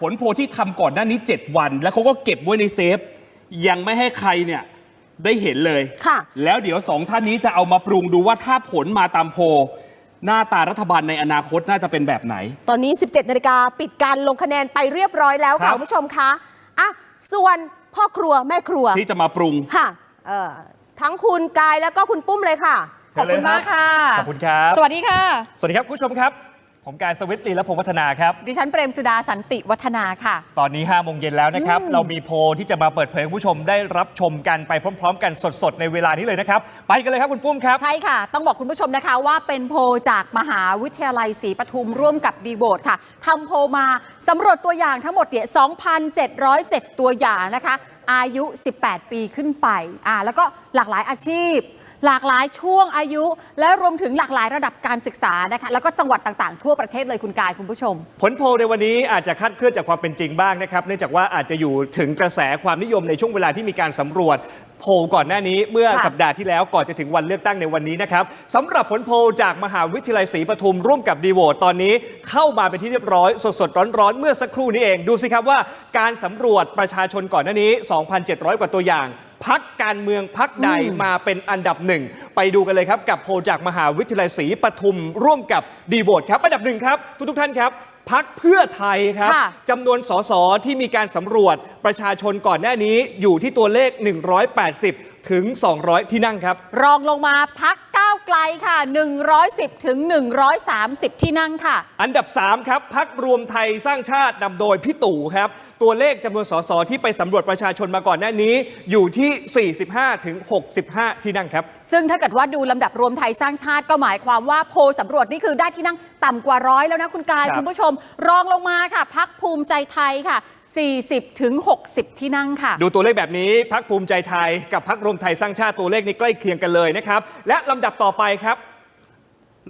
ผลโพลที่ทำก่อนหน้านี้ 7 วัน แล้วเขาก็เก็บไว้ในเซฟ ยังไม่ให้ใครเนี่ยได้เห็นเลยค่ะ แล้วเดี๋ยวสองท่านนี้จะเอามาปรุงดูว่าถ้าผลมาตามโพลหน้าตารัฐบาลในอนาคตน่าจะเป็นแบบไหน ตอนนี้ 17นาฬิกาปิดการลงคะแนนไปเรียบร้อยแล้วครัค่ะบ คุณผู้ชมคะอะส่วนพ่อครัวแม่ครัวที่จะมาปรุง ค่ะเอ่อทั้งคุณกายแล้วก็คุณปุ้มเลยค่ะ ขอบคุณมากค่ะ ขอบคุณครับ สวัสดีค่ะ สวัสดีครับคุณผู้ชมครับ ผมกายสวิตลีและพงษ์วัฒนาครับ ดิฉันเปรมสุดาสันติวัฒนาค่ะ ตอนนี้5โมงเย็นแล้วนะครับอืมเรามีโพลที่จะมาเปิดเผยให้คุณผู้ชมได้รับชมกันไปพร้อม ๆ กันสดๆ ในเวลานี้เลยนะครับ ไปกันเลยครับคุณปุ้มครับ ใช่ค่ะ ต้องบอกคุณผู้ชมนะคะว่าเป็นโพลจากมหาวิทยาลัยศรีปทุมร่วมกับดีโบทค่ะทำโพลมาสำรวจตัวอย่างทั้งหมดเนี่ย2,707 ตัวอย่างนะคะ อายุ 18 ปีขึ้นไปอ่าแล้วก็หลากหลายอาชีพ หลากหลายช่วงอายุ และรวมถึงหลากหลายระดับการศึกษานะคะแล้วก็จังหวัดต่างๆ ทั่วประเทศเลยคุณกายคุณผู้ชม ผลโพลในวันนี้อาจจะคาดเคลื่อนจากความเป็นจริงบ้างนะครับเนื่องจากว่าอาจจะอยู่ถึงกระแสความนิยมในช่วงเวลาที่มีการสำรวจโพลก่อนหน้านี้เมื่อค่ะ สัปดาห์ที่แล้วก่อนจะถึงวันเลือกตั้งในวันนี้นะครับสำหรับผลโพลจากมหาวิทยาลัยศรีปทุมร่วมกับดีโวตตอนนี้เข้ามาเป็นที่เรียบร้อยสดๆร้อนๆเมื่อสักครู่นี้เอง ดูสิครับว่าการสำรวจประชาชนก่อนหน้านี้ 2,700 กว่าตัวอย่าง พักการเมืองพักใดอืมมาเป็นอันดับหนึ่ง ไปดูกันเลยครับ กับโพลจากมหาวิทยาลัยศรีปทุม ร่วมกับดีโวตครับ อันดับหนึ่งครับ ทุกๆท่านครับพักเพื่อไทยครับค่ะจำนวนสสที่มีการสำรวจประชาชนก่อนหน้านี้อยู่ที่ตัวเลข 180 ถึง 200 ที่นั่งครับ รองลงมาพักก้าวไกลค่ะ 110 ถึง 130 ที่นั่งค่ะ อันดับ 3 ครับพักรวมไทยสร้างชาตินำโดยพี่ตู่ครับตัวเลขจำนวนสสที่ไปสำรวจประชาชนมาก่อนหน้านี้อยู่ที่ 45ถึง65 ที่นั่งครับ ซึ่งถ้าเกิดว่าดูลำดับรวมไทยสร้างชาติก็หมายความว่าโพลสำรวจนี่คือได้ที่นั่งต่ำกว่าร้อยแล้วนะคุณกาย ครับ คุณผู้ชม รองลงมาค่ะพักภูมิใจไทยค่ะ 40ถึง60 ที่นั่งค่ะ ดูตัวเลขแบบนี้พักภูมิใจไทยกับพักรวมไทยสร้างชาติตัวเลขนี้ใกล้เคียงกันเลยนะครับ และลำดับต่อไปครับ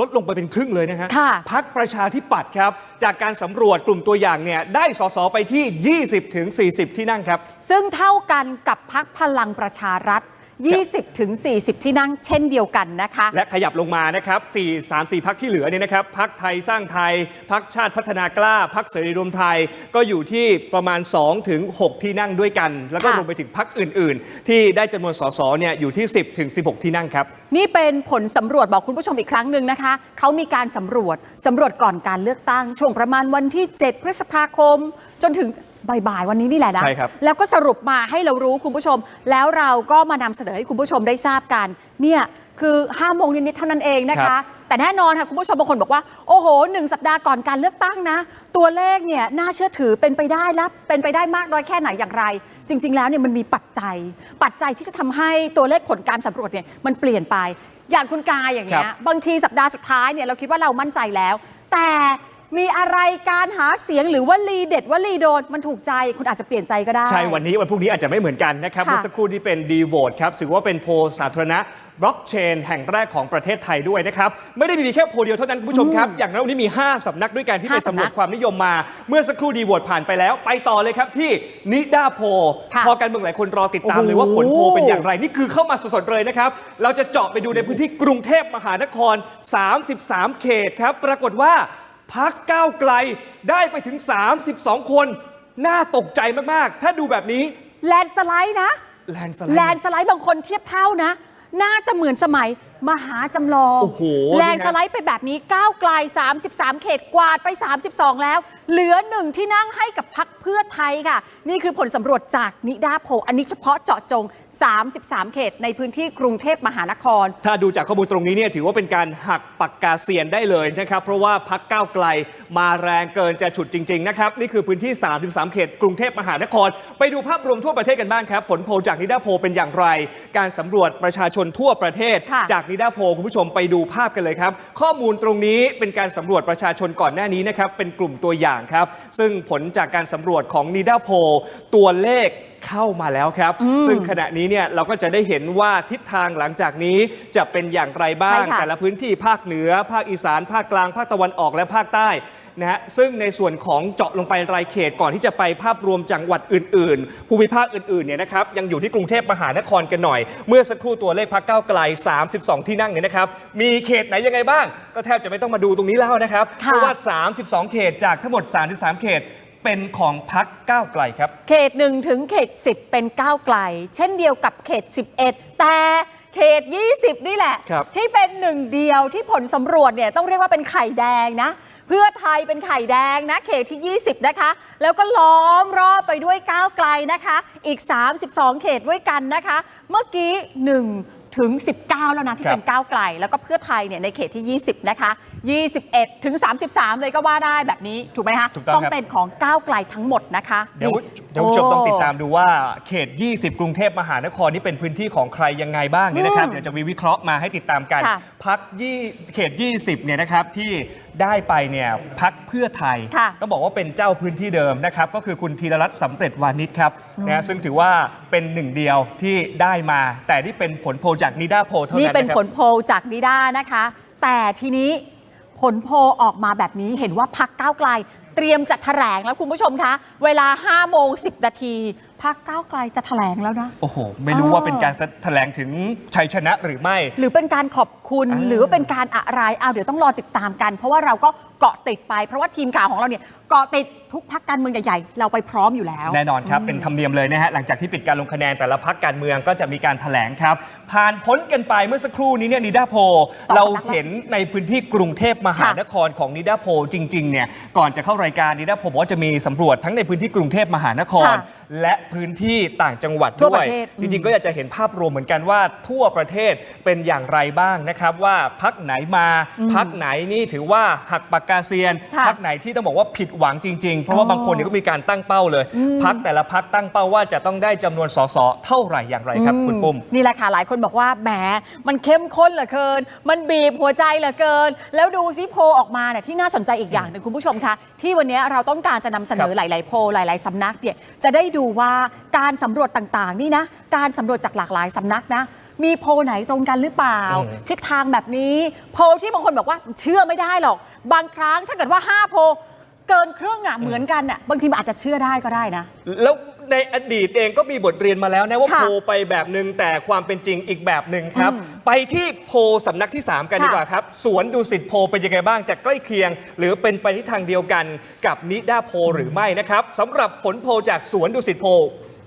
ลดลงไปเป็นครึ่งเลยนะฮะค่ะ พักประชาธิปัตย์ครับ จากการสำรวจกลุ่มตัวอย่างเนี่ยได้สสไปที่ 20ถึง40 ที่นั่งครับ ซึ่งเท่ากันกับพักพลังประชารัฐ 20ถึง40 ที่นั่งเช่นเดียวกันนะคะ และขยับลงมานะครับ4 3 4พักที่เหลือเนี่ยนะครับพักไทยสร้างไทยพักชาติพัฒนากล้าพักเสรีรวมไทยก็อยู่ที่ประมาณ2ถึง6ที่นั่งด้วยกัน แล้วก็ค่ะรวมไปถึงพักอื่น ๆ ที่ได้จำนวนสสเนี่ยอยู่ที่ 10ถึง16 ที่นั่งครับ นี่เป็นผลสำรวจบอกคุณผู้ชมอีกครั้งหนึ่งนะคะเขามีการสำรวจสำรวจก่อนการเลือกตั้งช่วงประมาณวันที่ 7 พฤษภาคม จนถึง บ่ายๆวันนี้นี่แหละนะใช่ครับ แล้วก็สรุปมาให้เรารู้คุณผู้ชม แล้วเราก็มานำเสนอให้คุณผู้ชมได้ทราบกัน เนี่ยคือ5โมงนิดๆเท่านั้นเองนะคะแต่แน่นอนค่ะคุณผู้ชมบางคนบอกว่า โอ้โหหนึ่งสัปดาห์ก่อนการเลือกตั้งนะ ตัวเลขเนี่ยน่าเชื่อถือเป็นไปได้และเป็นไปได้มากน้อยแค่ไหนอย่างไร จริง ๆ แล้วเนี่ยมันมีปัจจัย ปัจจัยที่จะทำให้ตัวเลขผลการสำรวจเนี่ยมันเปลี่ยนไป อย่างคุณกายอย่างเงี้ครัยบ บางทีสัปดาห์สุดท้ายเนี่ยเราคิดว่าเรามั่นใจแล้ว แต่ มีอะไรการหาเสียงหรือว่าลีเด็ดว่าลีโดนมันถูกใจคุณอาจจะเปลี่ยนใจก็ได้ ใช่ วันนี้วันพรุ่งนี้อาจจะไม่เหมือนกันนะครับค่ะ เมื่อสักครู่นี้เป็นดีโวตครับถือว่าเป็นโพลสาธารณะบล็อกเชนแห่งแรกของประเทศไทยด้วยนะครับ ไม่ได้มีแค่โพลเดียวเท่านั้นคุณผู้ชมครับ อย่างนั้นวันนี้มี 5สำนักด้วยกันที่ไปห้าสำนักสำรวจความนิยมมา เมื่อสักครู่ดีโวตผ่านไปแล้ว ไปต่อเลยครับที่นิดาโพลค่ะพอการเมืองหลายคนรอติดตามเลยว่าผลโพลเป็นอย่างไร นี่คือเข้ามาสดๆเลยนะครับ เราจะเจาะไปดูในพื้นที่กรุงเทพมหานคร 33 เขตครับ ปรากฏว่า พักก้าวไกลได้ไปถึง 32 คน น่าตกใจมาก ๆ ถ้าดูแบบนี้แลนด์สไลด์นะ แลนด์สไลแลด์นด์สไลด์บางคนเทียบเท่านะ น่าจะเหมือนสมัย มหาจำลองโอ้โหแลนด์สไลด์ไปแบบนี้ก้าวไกล 33 เขตกวาดไป 32 แล้ว เหลือหนึ่งที่นั่งให้กับพักเพื่อไทยค่ะ นี่คือผลสำรวจจากนิดาโพลอันนี้เฉพาะเจาะจง 33 เขตในพื้นที่กรุงเทพมหานคร ถ้าดูจากข้อมูลตรงนี้เนี่ยถือว่าเป็นการหักปากกาเซียนได้เลยนะครับ เพราะว่าพักก้าวไกลมาแรงเกินจะฉุดจริง ๆ นะครับ นี่คือพื้นที่ 33 เขตกรุงเทพมหานคร ไปดูภาพรวมทั่วประเทศกันบ้างครับ ผลโพลจากนิดาโพลเป็นอย่างไร การสำรวจประชาชนทั่วประเทศค่ะจากนิดาโพลคุณผู้ชมไปดูภาพกันเลยครับ ข้อมูลตรงนี้เป็นการสำรวจประชาชนก่อนหน้านี้นะครับ เป็นกลุ่มตัวอย่างครับ ซึ่งผลจากการสำรวจของนิดาโพลตัวเลขเข้ามาแล้วครับ ซึ่งขณะนี้เนี่ยเราก็จะได้เห็นว่าทิศทางหลังจากนี้จะเป็นอย่างไรบ้างใช่ค่ะแต่ละพื้นที่ภาคเหนือ ภาคอีสาน ภาคกลาง ภาคตะวันออกและภาคใต้ นะฮะซึ่งในส่วนของเจาะลงไปรายเขตก่อนที่จะไปภาพรวมจังหวัดอื่นๆ ภูมิภาคอื่นๆเนี่ยนะครับยังอยู่ที่กรุงเทพมหานครกันหน่อย เมื่อสักครู่ตัวเลขพักเก้าวไกล 32 ที่นั่งเนี่ยนะครับมีเขตไหนยังไงบ้าง ก็แทบจะไม่ต้องมาดูตรงนี้แล้วนะครับค่ะเพราะว่า 32 เขตจากทั้งหมด 33 เขตเป็นของพักก้าวไกลครับ เขต 1 ถึงเขต 10 เป็นก้าวไกล เช่นเดียวกับเขต 11 แต่เขต 20 นี่แหละครับที่เป็นหนึ่งเดียวที่ผลสำรวจเนี่ยต้องเรียกว่าเป็นไข่แดงนะ เพื่อไทยเป็นไข่แดงนะเขตที่ 20 นะคะ แล้วก็ล้อมรอบไปด้วยก้าวไกลนะคะ อีก 32 เขตด้วยกันนะคะ เมื่อกี้ 1 ถึง 19 แล้วนะ ที่ครับเป็นก้าวไกล แล้วก็เพื่อไทยเนี่ยในเขตที่ 20 นะคะ 21 ถึง 33 เลยก็ว่าได้แบบนี้ถูกไหมคะถูกต้องต้องครับ เป็นของก้าวไกลทั้งหมดนะคะเดี๋ยวนี่เดี๋ยวคุณผู้ชมโต้องติดตามดูว่าเขต 20 กรุงเทพมหานครนี่เป็นพื้นที่ของใครยังไงบ้างเนี่ยนะครับ อืมเดี๋ยวจะมีวิเคราะห์มาให้ติดตามกัน ค่ะพักยี่เขต 20 เนี่ยนะครับที่ได้ไปเนี่ยพักเพื่อไทย ค่ะต้องบอกว่าเป็นเจ้าพื้นที่เดิมนะครับ ก็คือคุณธีรรัตน์สำเร็จวานิชครับนะซึ่งถือว่าเป็นหนึ่งเดียวที่ได้มา แต่ที่เป็นผลโพลจากนิดาโพลเท่านั้นนี่เป็นนะครับผลโพลจากนิด้านะคะ แต่ทีนี้ผลโพลออกมาแบบนี้เห็นว่าพักก้าวไกล เตรียมจะแถลงแล้วคุณผู้ชมคะ เวลา5โมง10นาทีพักก้าวไกลจะแถลงแล้วนะ โอ้โห ไม่รู้อ๋อว่าเป็นการแถลงถึงชัยชนะหรือไม่ หรือเป็นการขอบ คุณอ่าหรือว่าเป็นการอะไรเอาเดี๋ยวต้องรอติดตามกัน เพราะว่าเราก็เกาะติดไป เพราะว่าทีมข่าวของเราเนี่ยเกาะติดทุกพักการเมืองใหญ่ๆ เราไปพร้อมอยู่แล้ว แน่นอนครับ เป็นธรรมเนียมเลยนะฮะ หลังจากที่ปิดการลงคะแนนแต่ละพักการเมืองก็จะมีการแถลงครับ ผ่านพ้นกันไปเมื่อสักครู่นี้เนี่ยนิดาโพลสองสำนักเราเห็นในพื้นที่กรุงเทพมหานครของนิดาโพลจริงๆเนี่ยก่อนจะเข้ารายการนิดาโพลบอกว่าจะมีสำรวจทั้งในพื้นที่กรุงเทพมหานคร ค่ะและพื้นที่ต่างจังหวัดทั่วด้ปวย ระเทศ จริงๆก็อยากจะเห็นภาพรวมเหมือนกันว่าทั่วประเทศเป็นอย่างไรบ้างนะครับว่าพักไหนมา พักไหนนี่ถือว่าหักปากกาเซียน ค่ะพักไหนที่ต้องบอกว่าผิดหวังจริง ๆ เพราะว่าบางคนเนี่ยก็มีการตั้งเป้าเลย พักแต่ละพักตั้งเป้าว่าจะต้องได้จำนวนสสเท่าไหร่อย่างไรครับ คุณปุ้ม นี่แหละค่ะหลายคนบอกว่าแหมมันเข้มข้นเหลือเกิน มันบีบหัวใจเหลือเกิน แล้วดูซิโพลออกมาเนี่ยที่น่าสนใจอีกอย่างหนึ่งคุณผู้ชมคะที่วันนี้เราต้องการจะนำเสนอครับหลาย ๆ โพลหลาย ๆสำนักเนี่ยจะได้ดูว่าการสำรวจต่างๆ นี่นะ การสำรวจจากหลากหลายสำนักนะ มีโพลไหนตรงกันหรือเปล่าอืมทิศทางแบบนี้ โพลที่บางคนบอกว่าเชื่อไม่ได้หรอก บางครั้งถ้าเกิดว่า 5 โพลเกินครึ่งอะเหมือนกันอะบางทีมันอาจจะเชื่อได้ก็ได้นะ แล้วในอดีตเองก็มีบทเรียนมาแล้วนะว่าค่ะโพลไปแบบหนึ่งแต่ความเป็นจริงอีกแบบหนึ่งครับ อืมไปที่โพลสำนักที่ 3 กันค่ะ ดีกว่าครับ สวนดูสิตโพลเป็นยังไงบ้างจะใกล้เคียง หรือเป็นไปทิศทางเดียวกันกับนิดาโพลหรือไม่นะครับสำหรับผลโพลจากสวนดูสิตโพล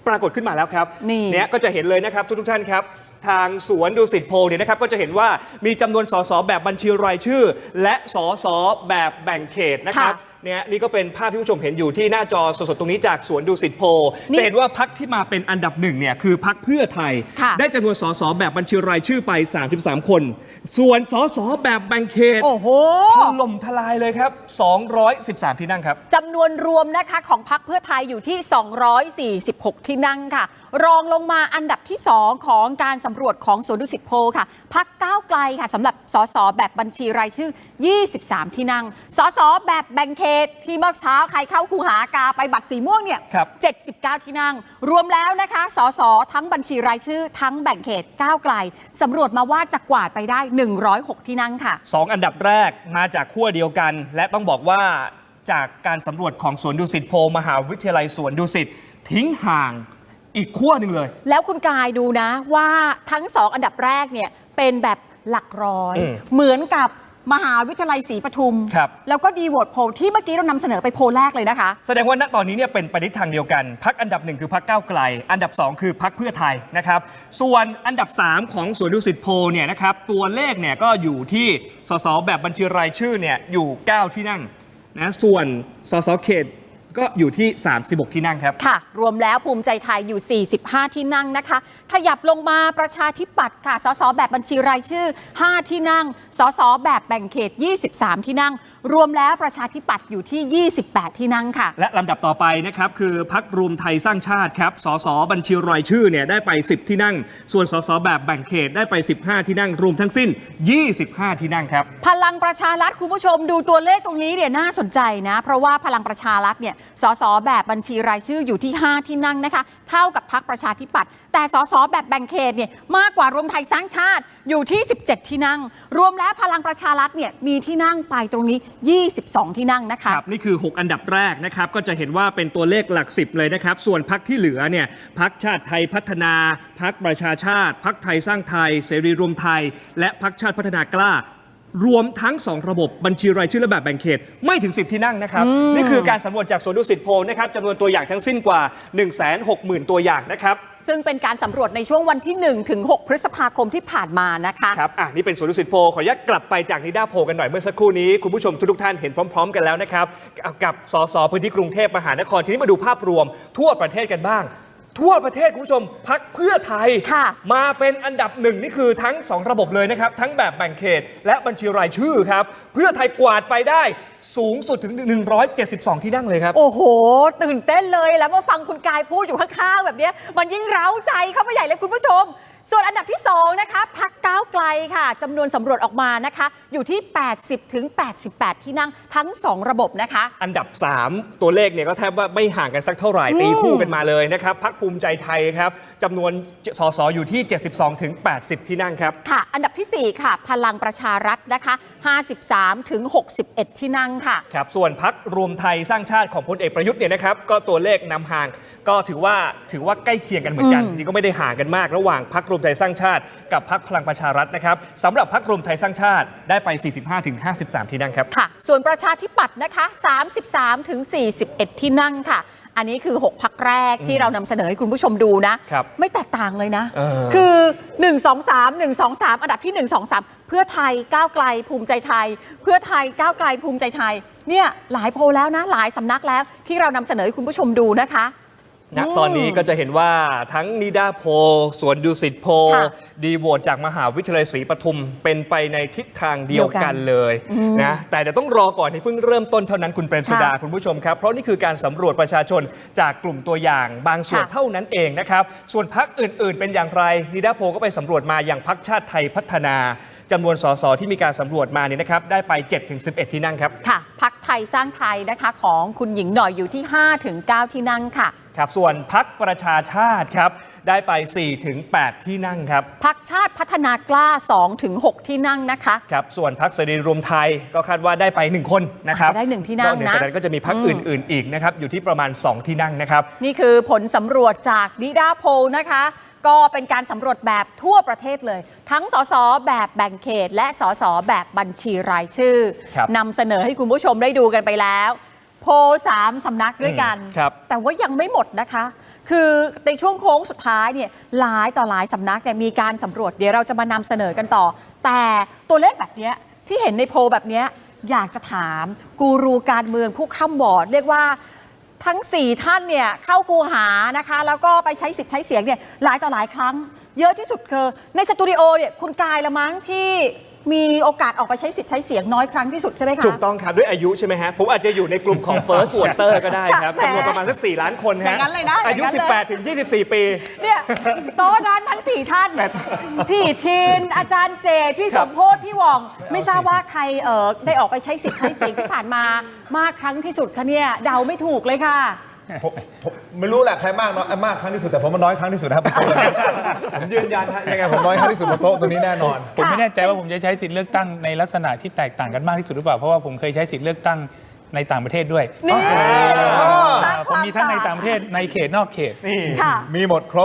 ปรากฏขึ้นมาแล้วครับนี่ เนี่ยก็จะเห็นเลยนะครับทุกๆท่านครับ ทางสวนดูสิตโพเนี่ยนะครับก็จะเห็นว่ามีจำนวนสสแบบบัญชีรายชื่อ และสสแบบแบ่งเขตนะครับ เนี่ยนี่ก็เป็นภาพที่ผู้ชมเห็นอยู่ที่หน้าจอสดๆตรงนี้จากสวนดูสิตโพลนี่จะเห็นว่าพักที่มาเป็นอันดับหนึ่งเนี่ยคือพักเพื่อไทยค่ะได้จำนวนสสแบบบัญชีรายชื่อไป 33 คน ส่วนสสแบบแบ่งเขตโอ้โหถล่มทลายเลยครับ 213 ที่นั่งครับจำนวนรวมนะคะของพักเพื่อไทยอยู่ที่ 246 ที่นั่งค่ะ รองลงมาอันดับที่ 2 ของการสำรวจของสวนดุสิตโพลค่ะพักก้าวไกลค่ะสำหรับสสแบบบัญชีรายชื่อ 23 ที่นั่งสสแบบแบ่งเขตที่เมื่อเช้าใครเข้าคูหากาไปบัตรสีม่วงเนี่ย ครับ79 ที่นั่ง รวมแล้วนะคะ สส ทั้งบัญชีรายชื่อ ทั้งแบ่งเขตก้าวไกลสำรวจมาว่าจะกวาดไปได้ 106 ที่นั่งค่ะ สองอันดับแรกมาจากขั้วเดียวกัน และต้องบอกว่าจากการสำรวจของสวนดุสิตโพลมหาวิทยาลัยสวนดุสิตทิ้งห่างอีกขั้วหนึ่งเลย แล้วคุณกายดูนะว่าทั้งสองอันดับแรกเนี่ยเป็นแบบหลักร้อย อืม เหมือนกับ มหาวิทยาลัยศรีปทุม ครับ แล้วก็ดีโหวตโพลที่เมื่อกี้เรานำเสนอไปโพลแรกเลยนะคะ แสดงว่าณตอนนี้เนี่ยเป็นไปทิศทางเดียวกัน พักอันดับหนึ่งคือพักก้าวไกล อันดับ 2 คือพักเพื่อไทยนะครับ ส่วนอันดับ 3 ของสวนดุสิตโพลเนี่ยนะครับตัวเลขเนี่ยก็อยู่ที่สสแบบบัญชีรายชื่อเนี่ยอยู่ 9 ที่นั่งนะส่วนสสเขต ก็อยู่ที่ 36 ที่นั่งครับ ค่ะ รวมแล้วภูมิใจไทยอยู่ 45 ที่นั่งนะคะ ขยับลงมาประชาธิปัตย์ค่ะ สสแบบบัญชีรายชื่อ 5 ที่นั่ง สสแบบแบ่งเขต 23 ที่นั่ง รวมแล้วประชาธิปัตย์อยู่ที่ 28 ที่นั่งค่ะ และลำดับต่อไปนะครับคือพักรวมไทยสร้างชาติครับ สสบัญชีรายชื่อเนี่ยได้ไป 10 ที่นั่ง ส่วนสสแบบแบ่งเขตได้ไป 15 ที่นั่ง รวมทั้งสิ้น 25 ที่นั่งครับ พลังประชารัฐคุณผู้ชมดูตัวเลขตรงนี้เนี่ยน่าสนใจนะ เพราะว่าพลังประชารัฐเนี่ยสสแบบบัญชีรายชื่ออยู่ที่ 5 ที่นั่งนะคะ เท่ากับพักประชาธิปัตย์แต่สสแบบแบ่งเขตเนี่ยมากกว่ารวมไทยสร้างชาติอยู่ที่ 17 ที่นั่ง รวมแล้วพลังประชารัฐเนี่ยมีที่นั่งไปตรงนี้22 ที่นั่งนะคะครับนี่คือ 6 อันดับแรกนะครับก็จะเห็นว่าเป็นตัวเลขหลักสิบเลยนะครับ ส่วนพักที่เหลือเนี่ยพักชาติไทยพัฒนาพักประชาชาติพักไทยสร้างไทย เสรีรวมไทย และพักชาติพัฒนากล้า รวมทั้ง 2 ระบบบัญชีรายชื่อและแบบแบ่งเขต ไม่ถึง 10 ที่นั่งนะครับ นี่คือการสำรวจจากสวนดุสิตโพลนะครับจำนวนตัวอย่างทั้งสิ้นกว่า 160,000 ตัวอย่างนะครับซึ่งเป็นการสำรวจในช่วงวันที่1ถึง6พฤษภาคมที่ผ่านมานะคะครับอะนี่เป็นสวนดุสิตโพลขออนุญาตกลับไปจากนิด้าโพลกันหน่อยเมื่อสักครู่นี้คุณผู้ชมทุกๆท่านเห็นพร้อม ๆ กันแล้วนะครับกับสสพื้นที่กรุงเทพมหานครทีนี้มาดูภาพรวมทั่วประเทศกันบ้าง ทั่วประเทศคุณผู้ชมพักเพื่อไทย ค่ะ มาเป็นอันดับหนึ่งนี่คือทั้ง 2 ระบบเลยนะครับ ทั้งแบบแบ่งเขต และบัญชีรายชื่อครับ เพื่อไทยกวาดไปได้สูงสุดถึง 172 ที่นั่งเลยครับ โอ้โห ตื่นเต้นเลยแล้วมาฟังคุณกายพูดอยู่ข้างๆแบบเนี้ยมันยิ่งเร้าใจเข้าไปใหญ่เลยคุณผู้ชม ส่วนอันดับที่ 2 นะคะพักก้าวไกลค่ะจำนวนสำรวจออกมานะคะ อยู่ที่ 80ถึง88 ที่นั่งทั้ง 2 ระบบนะคะ อันดับ 3 ตัวเลขเนี่ยก็แทบว่าไม่ห่างกันสักเท่าไหร่ตีคู่กันมาเลยนะครับพักภูมิใจไทยครับจำนวนสสอยู่ที่ 72ถึง80 ที่นั่งครับค่ะ อันดับทีสี่4 ค่ะ พลังประชารัฐนะคะ 53ถึง61 ที่นั่งค่ะครับส่วนพักรวมไทยสร้างชาติของพลเอกประยุทธ์เนี่ยนะครับก็ตัวเลขนำห่างก็ถือว่าถือว่าใกล้เคียงกันเหมือนกันอืมจริงๆก็ไม่ได้ห่างกันมากระหว่างพักรวมไทยสร้างชาติ กับพักพลังประชารัฐนะครับสำหรับพักรวมไทยสร้างชาติได้ไป 45-53 ที่นั่งครับ ค่ะ ส่วนประชาธิปัตย์นะคะ 33ถึง41 ที่นั่งค่ะ อันนี้คือ 6 พักแรกที่เรานำเสนอให้คุณผู้ชมดูนะ ครับไม่แตกต่างเลยนะ เออ คือ 1 2 3 1 2 3 อันดับที่ 1 2 3 เพื่อไทยก้าวไกลภูมิใจไทย เพื่อไทยก้าวไกลภูมิใจไทย เนี่ยหลายโพลแล้วนะ หลายสำนักแล้วที่เรานำเสนอให้คุณผู้ชมดูนะคะ ณตอนนี้ก็จะเห็นว่าทั้งนิดาโพลสวนดุสิตโพลค่ะดีโหวตจากมหาวิทยาลัยศรีปทุมเป็นไปในทิศทางเดียวกันเลยนะแต่เดี๋ยวต้องรอก่อนที่เพิ่งเริ่มต้นเท่านั้นคุณเปรมสุดาค่ะคุณผู้ชมครับ เพราะนี่คือการสำรวจประชาชนจากกลุ่มตัวอย่างบางส่วนค่ะเท่านั้นเองนะครับ ส่วนพักอื่น ๆ เป็นอย่างไรนิดาโพลก็ไปสำรวจมาอย่างพักชาติไทยพัฒนาจำนวนสสที่มีการสำรวจมาเนี่ยนะครับได้ไป 7-11 ที่นั่งครับค่ะพักไทยสร้างไทยนะคะของคุณหญิงหน่อยอยู่ที่5ถึง9ที่นั่งค่ะ ครับส่วนพักประชาชาติครับได้ไป 4-8 ที่นั่งครับพักชาติพัฒนากล้า2ถึง6ที่นั่งนะคะครับส่วนพักเสรีรวมไทยก็คาดว่าได้ไป 1 คนนะครับอาจจะได้หนึ่งที่นั่งก็เดี๋ยวนะจากนั้นก็จะมีพักอืมอื่น ๆ อีกนะครับอยู่ที่ประมาณ 2 ที่นั่งนะครับ นี่คือผลสำรวจจากนิดาโพลนะคะก็เป็นการสำรวจแบบทั่วประเทศเลย ทั้งสสแบบแบ่งเขต และสสแบบบัญชีรายชื่อครับนำเสนอให้คุณผู้ชมได้ดูกันไปแล้ว โพลสามสำนักด้วยกันอืมครับ แต่ว่ายังไม่หมดนะคะ คือในช่วงโค้งสุดท้ายเนี่ยหลายต่อหลายสำนักเนี่ยมีการสำรวจเดี๋ยวเราจะมานำเสนอกันต่อ แต่ตัวเลขแบบเนี้ยที่เห็นในโพลแบบเนี้ยอยากจะถามกูรูการเมืองผู้ข้ามบอร์ดเรียกว่าทั้ง 4 ท่านเนี่ยเข้าคูหานะคะ แล้วก็ไปใช้สิทธิ์ใช้เสียงเนี่ยหลายต่อหลายครั้ง เยอะที่สุดคือในสตูดิโอเนี่ยคุณกายละมั้งที่ มีโอกาสออกไปใช้สิทธิ์ใช้เสียงน้อยครั้งที่สุดใช่ไหมคะ ถูกต้องครับ ด้วยอายุใช่ไหมฮะ ผมอาจจะอยู่ในกลุ่มของ first voter ก็ได้ครับค่ะจำนวนประมาณสัก 4 ล้านคนอฮะย่างนั้นเลยนะอายุ อย่างนั้นเลย 18 ถึง 24 ปี เนี่ยโต๊ะนั้นทั้งสี่ท่านแบบพี่ทิน อาจารย์เจตพี่คสรับ มโพธพี่หว่อง ไม่ทราบว่าใครเอ่อได้ออกไปใช้สิทธิ์ใช้เสียงที่ผ่านมามากครั้งที่สุดคะเนี่ยเดาไม่ถูกเลยค่ะ ผมผมไม่รู้แหละใครมากน้อยมากครั้งที่สุดแต่ผมมันน้อยครั้งที่สุดนะครับผมยืนยันฮะยังไงผมน้อยครั้งที่สุดบนโต๊ะตัวนี้แน่นอน ผมไม่แน่ใจว่าผมจะใช้สิทธิ์เลือกตั้งในลักษณะที่แตกต่างกันมากที่สุดหรือเปล่าเพราะว่าผมเคยใช้สิทธิ์เลือกตั้งในต่างประเทศด้วยนี่สร้างอ่าคผมวามมีทั้งในต่างประเทศในเขตนอกเขตนี่ค่ะ มีหมดครบ